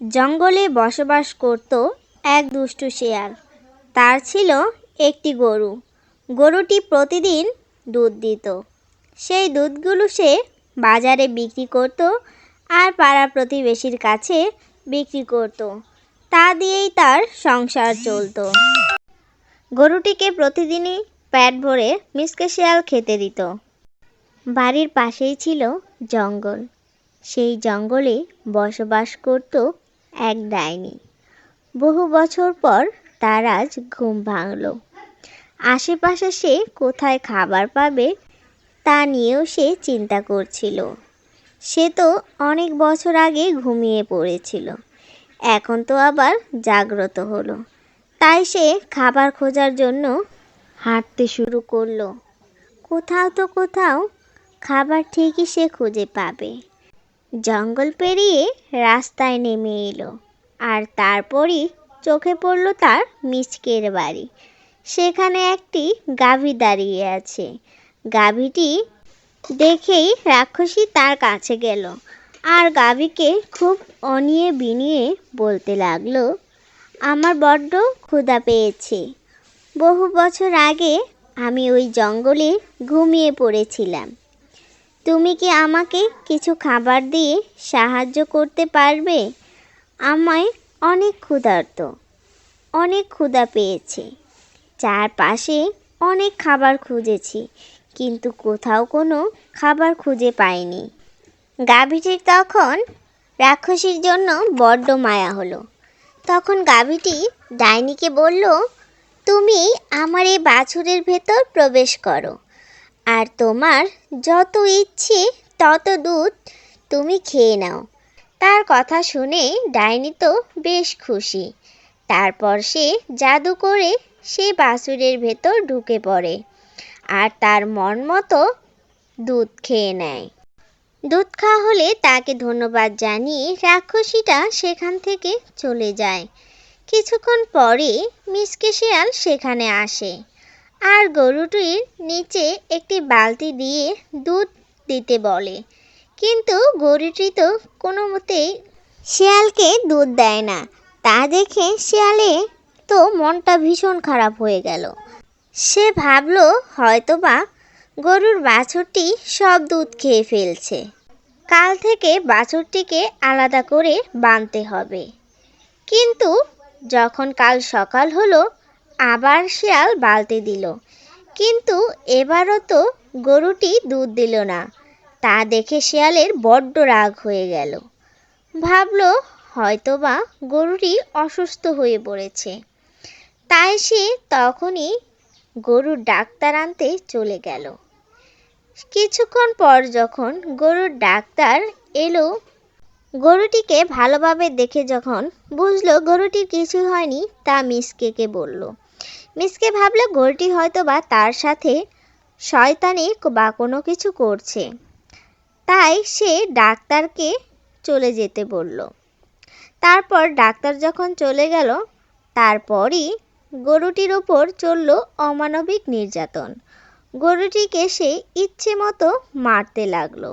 জঙ্গলে বসবাস করত এক দুষ্টু শেয়াল। তার ছিল একটি গরু। গরুটি প্রতিদিন দুধ দিত। সেই দুধগুলো সে বাজারে বিক্রি করত আর পাড়া প্রতিবেশীর কাছে বিক্রি করত। তা দিয়েই তার সংসার চলতো। গরুটিকে প্রতিদিনই পেট ভরে মিসকে শিয়াল খেতে দিত। বাড়ির পাশেই ছিল জঙ্গল। সেই জঙ্গলে বসবাস করত এক ডাইনি। বহু বছর পর তার আজ ঘুম ভাঙল। আশেপাশে সে কোথায় খাবার পাবে তা নিয়েও সে চিন্তা করছিল। সে তো অনেক বছর আগে ঘুমিয়ে পড়েছিল। এখন তো আবার জাগ্রত হলো। তাই সে খাবার খোঁজার জন্য হাঁটতে শুরু করল। কোথাও তো কোথাও খাবার ঠিকই সে খুঁজে পাবে। জঙ্গল পেরিয়ে রাস্তায় নেমে এলো। আর তারপরই চোখে পড়ল তার মিচকের বাড়ি। সেখানে একটি গাভী দাঁড়িয়ে আছে। গাভীটি দেখেই রাক্ষসী তার কাছে গেল। আর গাভীকে খুব অনিয়ে বিনিয়ে বলতে লাগল, আমার বড্ড ক্ষুধা পেয়েছে। বহু বছর আগে আমি ওই জঙ্গলে ঘুমিয়ে পড়েছিলাম। তুমি কি আমাকে কিছু খাবার দিয়ে সাহায্য করতে পারবে? আমায় অনেক ক্ষুধার্ত, অনেক ক্ষুধা পেয়েছে। চারপাশে অনেক খাবার খুঁজেছি, কিন্তু কোথাও কোনো খাবার খুঁজে পাইনি। গাভীটির তখন রাক্ষসীর জন্য বড্ড মায়া হলো। তখন গাভীটি ডাইনিকে বলল, তুমি আমার এই বাছুরের ভেতর প্রবেশ করো। আর তোমার যত ইচ্ছে, তত দুধ তুমি খেয়ে নাও। তার কথা শুনে ডাইনি তো বেশ খুশি। তারপর সে জাদু করে সে বাছুরের ভেতর ঢুকে পড়ে আর তার মন মতো দুধ খেয়ে নেয়। দুধ খাওয়া হলে তাকে ধন্যবাদ জানিয়ে রাক্ষসীটা সেখান থেকে চলে যায়। কিছুক্ষণ পরে মিসকে শেয়াল সেখানে আসে। আর গরুটির নিচে একটি বালতি দিয়ে দুধ দিতে বলে। কিন্তু গরুটি তো কোনো মতেই শেয়ালকে দুধ দেয় না। তা দেখে শেয়ালে তো মনটা ভীষণ খারাপ হয়ে গেল। সে ভাবলো হয়তোবা গরুর বাছুরটি সব দুধ খেয়ে ফেলছে। কাল থেকে বাছুরটিকে আলাদা করে বাঁধতে হবে। কিন্তু যখন কাল সকাল হলো আবার শিয়াল বালতি দিল। কিন্তু এবারও তো গরুটি দুধ দিল না। তা দেখে শিয়ালের বড্ড রাগ হয়ে গেল। ভাবল হয়তোবা গরুটি অসুস্থ হয়ে পড়েছে। তাই সে তখনই গরুর ডাক্তার আনতে চলে গেল। কিছুক্ষণ পর যখন গরুর ডাক্তার এলো, গরুটিকে ভালোভাবে দেখে যখন বুঝলো গরুটির কিছু হয়নি, তা মিসকেকে বলল মিসকে ভাবলো গরুটি হয়তো বা তার সাথে শয়তানি বা কোনো কিছু করছে। তাই সে ডাক্তারকে চলে যেতে বলল। তারপর ডাক্তার যখন চলে গেল, তারপরই গরুটির ওপর চলল অমানবিক নির্যাতন। গরুটিকে সে ইচ্ছে মতো মারতে লাগল।